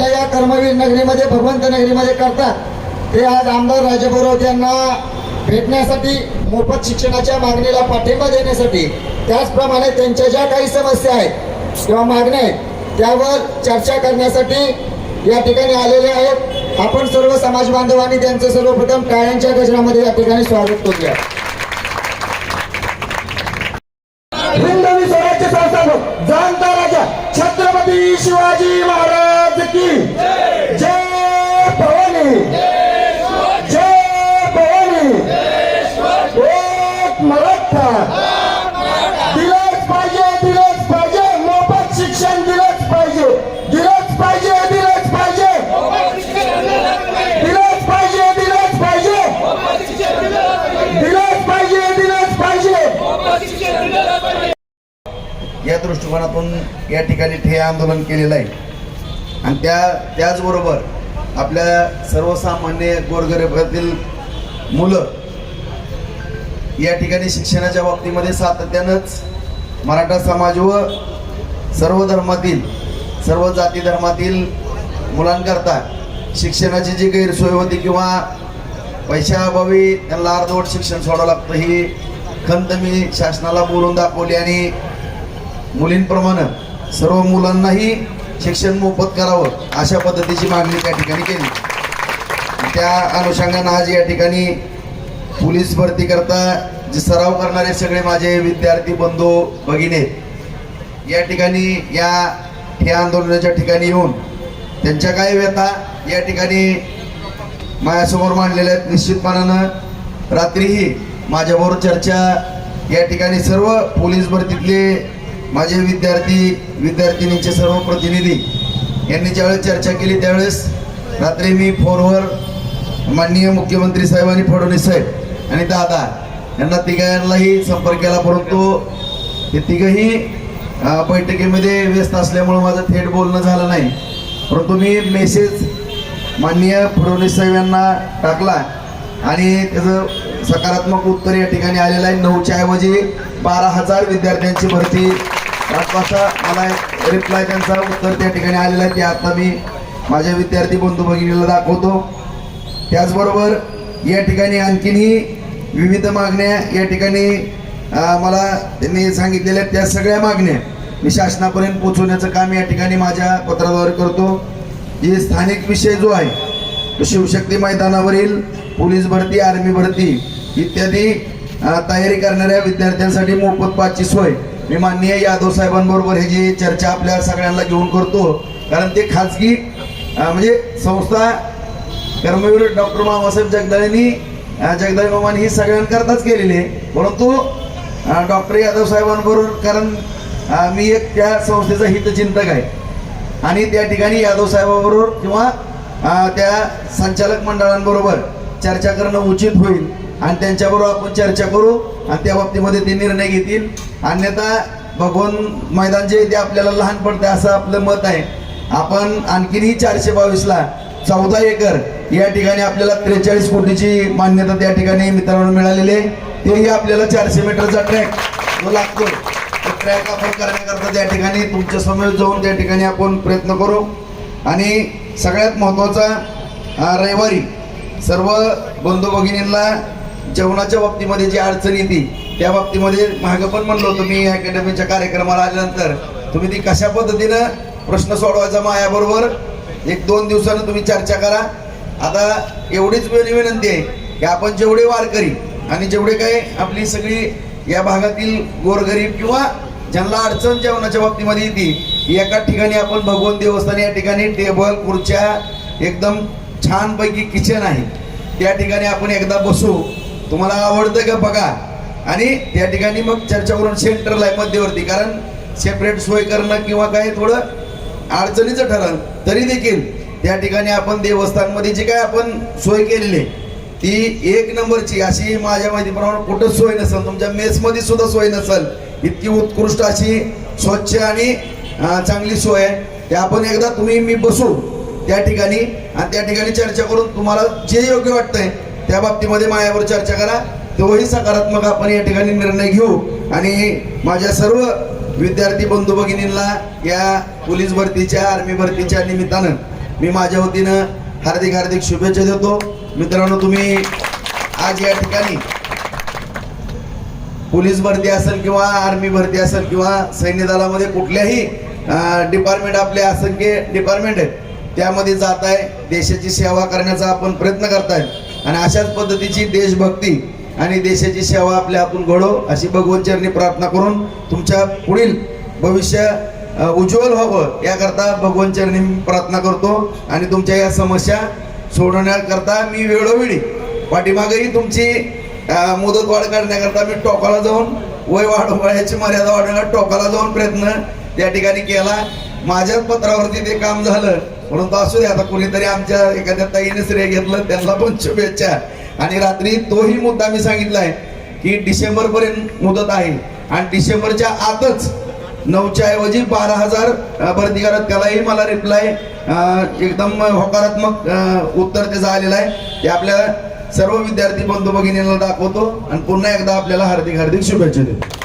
आपल्या या कर्मवीर नगरीमध्ये भगवंत नगरीमध्ये करतात. ते आज आमदार राजाभाऊ यांना भेटण्यासाठी मोफत शिक्षणाच्या मागणीला पाठिंबा देण्यासाठी त्याचप्रमाणे त्यांच्या ज्या काही समस्या आहेत किंवा मागण्या आहेत त्यावर चर्चा करण्यासाठी या ठिकाणी आलेले आहेत. आपण सर्व समाज बांधवांनी त्यांचं सर्वप्रथम टाळ्यांच्या गजरामध्ये या ठिकाणी स्वागत करूया. छत्रपती शिवाजी महाराज की। जय भवानी। जय भवानी। एक मराठा। दृष्टिकोनातून या ठिकाणी ठे आंदोलन केलेलं आहे. आणि त्या त्याचबरोबर आपल्या सर्वसामान्य गोरगरिबातील मुलं या ठिकाणी शिक्षणाच्या बाबतीमध्ये सातत्यानंच मराठा समाज व सर्व धर्मातील सर्व जाती धर्मातील मुलांकरता शिक्षणाची जी गैरसोय होती किंवा पैशाअभावी त्यांना अर्धवट शिक्षण सोडावं लागतं ही खंत मी शासनाला बोलून दाखवली आणि मुलींप्रमाणे सर्व मुलांनाही शिक्षण मोफत करावं अशा पद्धतीची मागणी त्या ठिकाणी केली. त्या अनुषंगानं आज या ठिकाणी पोलीस भरती करता जे सराव करणारे सगळे माझे विद्यार्थी बंधू भगिने या ठिकाणी या हे आंदोलनाच्या ठिकाणी येऊन त्यांच्या काय व्यथा या ठिकाणी माझ्यासमोर मांडलेल्या आहेत. निश्चितपणानं रात्रीही माझ्याबरोबर चर्चा या ठिकाणी सर्व पोलीस भरतीतले माझे विद्यार्थी विद्यार्थिनींचे सर्व प्रतिनिधी यांनी ज्यावेळेस चर्चा केली त्यावेळेस रात्री मी फोनवर माननीय मुख्यमंत्री साहेबांनी फडणवीस साहेब आणि दादा यांना तिघांनाही संपर्क केला परंतु हे तिघही बैठकीमध्ये व्यस्त असल्यामुळं माझं थेट बोलणं झालं नाही. परंतु मी मेसेज माननीय फडणवीस साहेब यांना टाकला आणि त्याचं सकारात्मक उत्तर या ठिकाणी आलेलं आहे. नऊच्या ऐवजी बारा हजार विद्यार्थ्यांची भरती वाजता मला रिप्लाय त्यांचा उत्तर त्या ठिकाणी आलेलं आहे. ते आता मी माझ्या विद्यार्थी बंधू भगिनीला दाखवतो. त्याचबरोबर या ठिकाणी आणखीनही विविध मागण्या या ठिकाणी मला त्यांनी सांगितलेल्या त्या सगळ्या मागण्या मी शासनापर्यंत पोचवण्याचं काम या ठिकाणी माझ्या पत्राद्वारे करतो. जे स्थानिक विषय जो आहे तो शिवशक्ती मैदानावरील पोलीस भरती आर्मी भरती इत्यादी तयारी करणाऱ्या विद्यार्थ्यांसाठी मोफत पाचची सोय मी माननीय यादव साहेबांबरोबर हे जी चर्चा आपल्या सगळ्यांना घेऊन करतो कारण ते खाजगी म्हणजे संस्था कर्मवीर डॉक्टर बाबासाहेब जगदाळेंनी जगदाळे मामांनी ही सगळ्यांकरताच केलेली आहे. परंतु डॉक्टर यादव साहेबांबरोबर कारण मी एक त्या संस्थेचा हितचिंतक आहे. आणि त्या ठिकाणी यादव साहेबाबरोबर किंवा त्या संचालक मंडळांबरोबर चर्चा करणं उचित होईल. आणि त्यांच्याबरोबर आपण चर्चा करू आणि त्या बाबतीमध्ये ते निर्णय घेतील. अन्यथा भगवान मैदान जे ते आपल्याला लहान पडते असं आपलं मत आहे. आपण आणखीनही चारशे बावीसला चौदा एकर या ठिकाणी आपल्याला त्रेचाळीस कोटीची मान्यता त्या ठिकाणी मित्रांनो मिळालेली आहे. तेही आपल्याला चारशे मीटरचा ट्रॅक जो लागतो तो ट्रॅक आपण करण्याकरता त्या ठिकाणी तुमच्यासमोर जाऊन त्या ठिकाणी आपण प्रयत्न करू. आणि सगळ्यात महत्त्वाचा रविवारी सर्व बंधू भगिनींना जेवणाच्या बाबतीमध्ये जी अडचण येते त्या बाबतीमध्ये मागं पण म्हणलो होतो मी अकॅडमीच्या कार्यक्रमाला आल्यानंतर. तुम्ही ती कशा पद्धतीनं प्रश्न सोडवायचा मायाबरोबर? एक दोन दिवसानं तुम्ही चर्चा करा. आता एवढीच वेळी विनंती आहे की आपण जेवढे वारकरी आणि जेवढे काही आपली सगळी या भागातील गोरगरीब किंवा ज्यांना अडचण जेवणाच्या बाबतीमध्ये येते एका ठिकाणी आपण भगवान देवस्थान या ठिकाणी टेबल खुर्च्या एकदम छानपैकी किचन आहे. त्या ठिकाणी आपण एकदा बसू. तुम्हाला आवडतं का बघा? आणि त्या ठिकाणी मग चर्चा करून सेंटरला आहे मध्यवर्ती. कारण सेपरेट सोय करणं किंवा काही थोडं अडचणीचं ठरण तरी देखील त्या ठिकाणी आपण देवस्थानमध्ये जी काय आपण सोय केलेली आहे ती एक नंबरची अशी माझ्या माहितीप्रमाणे कुठंच सोय नसेल तुमच्या मेसमध्ये सुद्धा सोय नसेल इतकी उत्कृष्ट अशी स्वच्छ आणि चांगली सोय आहे. ते आपण एकदा तुम्ही मी बसू त्या ठिकाणी आणि त्या ठिकाणी चर्चा करून तुम्हाला जे योग्य वाटतंय त्या बाबतीमध्ये माझ्यावर चर्चा करा. तोही सकारात्मक आपण या ठिकाणी निर्णय घेऊ. आणि माझ्या सर्व विद्यार्थी बंधू भगिनींना या पोलीस भरतीच्या आर्मी भरतीच्या निमित्तानं मी माझ्या वतीनं हार्दिक हार्दिक शुभेच्छा देतो. मित्रांनो तुम्ही आज या ठिकाणी पोलीस भरती असेल किंवा आर्मी भरती असेल किंवा सैन्य दलामध्ये कुठल्याही डिपार्टमेंट आपले असंख्य डिपार्टमेंट आहेत. त्यामध्ये जात आहे. देशाची सेवा करण्याचा आपण प्रयत्न करताय. आणि अशाच पद्धतीची देशभक्ती आणि देशाची सेवा आपल्या हातून घडो अशी भगवंतचरणी प्रार्थना करून तुमच्या पुढील भविष्य उज्ज्वल व्हावं याकरता भगवंतचरणी मी प्रार्थना करतो. आणि तुमच्या या समस्या सोडवण्याकरता मी वेळोवेळी पाठीमागेही तुमची मुदत वाढ करण्याकरता मी टोकाला जाऊन वय वाढवण्याची मर्यादा वाढवण्याला टोकाला जाऊन प्रयत्न त्या ठिकाणी केला. माझ्याच पत्रावरती ते काम झालं. म्हणून तो असू दे आता कोणीतरी आमच्या एखाद्या ताईने श्रेय घेतलं त्यांना पण शुभेच्छा. आणि रात्री तोही मुद्दा मी सांगितलाय की डिसेंबर पर्यंत मुदत आहे. आणि डिसेंबरच्या आतच नऊच्या ऐवजी बारा हजार भरती करत त्यालाही मला रिप्लाय एकदम होकारात्मक उत्तर त्याचं आलेलं आहे. ते आपल्या सर्व विद्यार्थी बंधू भगिनींना दाखवतो. आणि पुन्हा एकदा आपल्याला हार्दिक हार्दिक शुभेच्छा देतो.